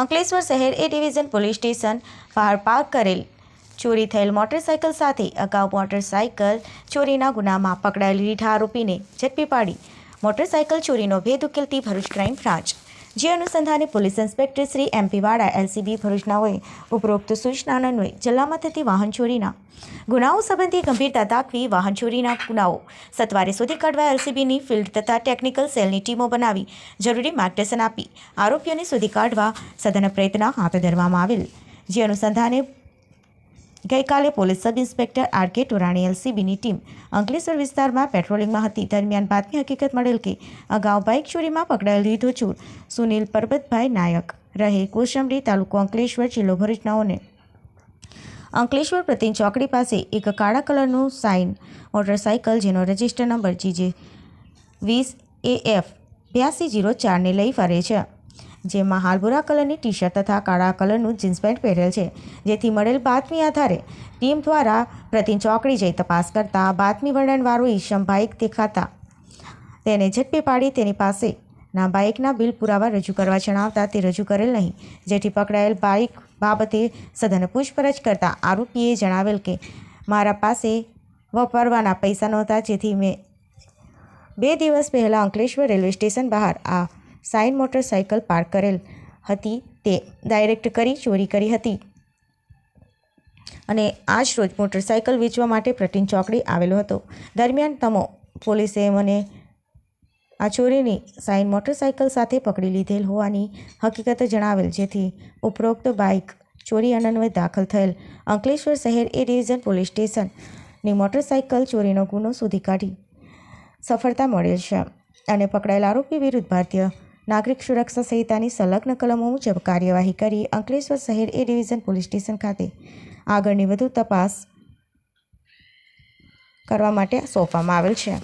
અંકલેશ્વર શહેર A division police station બહાર park કરેલ. ચોરી થયેલ મોટરસાયકલ સાથે અગાઉ મોટરસાયકલ ચોરીના ગુનામાં પકડાયેલ રીઠા આરોપીને ઝડપી પાડી. મોટરસાયકલ ચોરીનો ભેદ ઉકેલતી ભરૂચ ક્રાઇમ બ્રાન્ચ જે અનુસંધાને police inspector Shri MP Vada LCB ભરૂચનાઓએ ઉપરોક્ત સૂચના અન્વયે જિલ્લામાં થતી વાહન ચોરીના. ગુનાઓ સંબંધી ગંભીરતા દાખવી વાહન ચોરીના ગુનાઓ. સત્વારે શોધી કાઢવા એલસીબીની ફિલ્ડ તથા ટેકનિકલ સેલની ટીમો બનાવી જરૂરી માર્ગદર્શન આપી. આરોપીઓને શોધી કાઢવા સઘન પ્રયત્ન હાથ ધરવામાં આવેલ. જે અનુસંધાને ગઈકાલે police sub inspector R K Torani એલસીબીની team Ankleshwar વિસ્તારમાં પેટ્રોલિંગમાં હતી. દરમિયાન બાતમી હકીકત મળેલ કે અગાઉ બાઇક ચોરીમાં પકડાયેલ લીધો ચોર સુનિલ પરબતભાઈ નાયક રહે કોશંબરી તાલુકો અંકલેશ્વર જિલ્લો ભરૂચનાઓને. અંકલેશ્વર પ્રતિન ચોકડી પાસે એક કાળા કલરનું સાઇન મોટરસાઇકલ જેનો રજિસ્ટર નંબર જીજે વીસ એ એફ બ્યાસી જીરો ચારને લઈ ફરે છે. જેમાં હાલ ભૂરા કલરની ટી શર્ટ તથા કાળા કલરનું જીન્સ પેન્ટ પહેરેલ છે. જેથી મળેલ બાતમી આધારે ટીમ દ્વારા પ્રતિન ચોકડી જઈ તપાસ કરતા બાતમી વર્ણનવાળું ઈશમ બાઇક દેખાતા. તેને ઝડપી પાડી તેની પાસે ના બાઇકના બિલ પુરાવા રજૂ કરવા જણાવતા તે રજૂ કરેલ નહીં. જેથી પકડાયેલ બાઇક બાબતે સઘન પૂછપરછ કરતા આરોપીએ જણાવેલ કે, મારા પાસે વાપરવાના પૈસા નહોતા, જેથી મેં બે દિવસ પહેલાં અંકલેશ્વર રેલવે સ્ટેશન બહાર આ સાઇન મોટરસાઇકલ પાર્ક કરેલ હતી તે ડાયરેક્ટ કરી, ચોરી કરી હતી. અને આજ રોજ મોટરસાઇકલ વેચવા માટે પ્રટીન ચોકડી આવેલો હતો. દરમિયાન તમો પોલીસે મને આ ચોરીની સાઇન મોટરસાઇકલ સાથે પકડી લીધેલ હોવાની હકીકત જણાવેલ, જેથી ઉપરોક્ત બાઇક ચોરી અનન્વય દાખલ થયેલ. અંકલેશ્વર શહેર એ ડિવિઝન પોલીસ સ્ટેશનની મોટરસાઇકલ ચોરીનો ગુનો શોધી કાઢી સફળતા મળેલ છે અને પકડાયેલ આરોપી વિરુદ્ધ ભારતીય નાગરિક સુરક્ષા સંહિતાની સંલગ્ન કલમો મુજબ કાર્યવાહી કરી અંકલેશ્વર શહેર એ ડિવિઝન પોલીસ સ્ટેશન ખાતે આગળની વધુ તપાસ કરવા માટે સોંપવામાં આવેલ છે.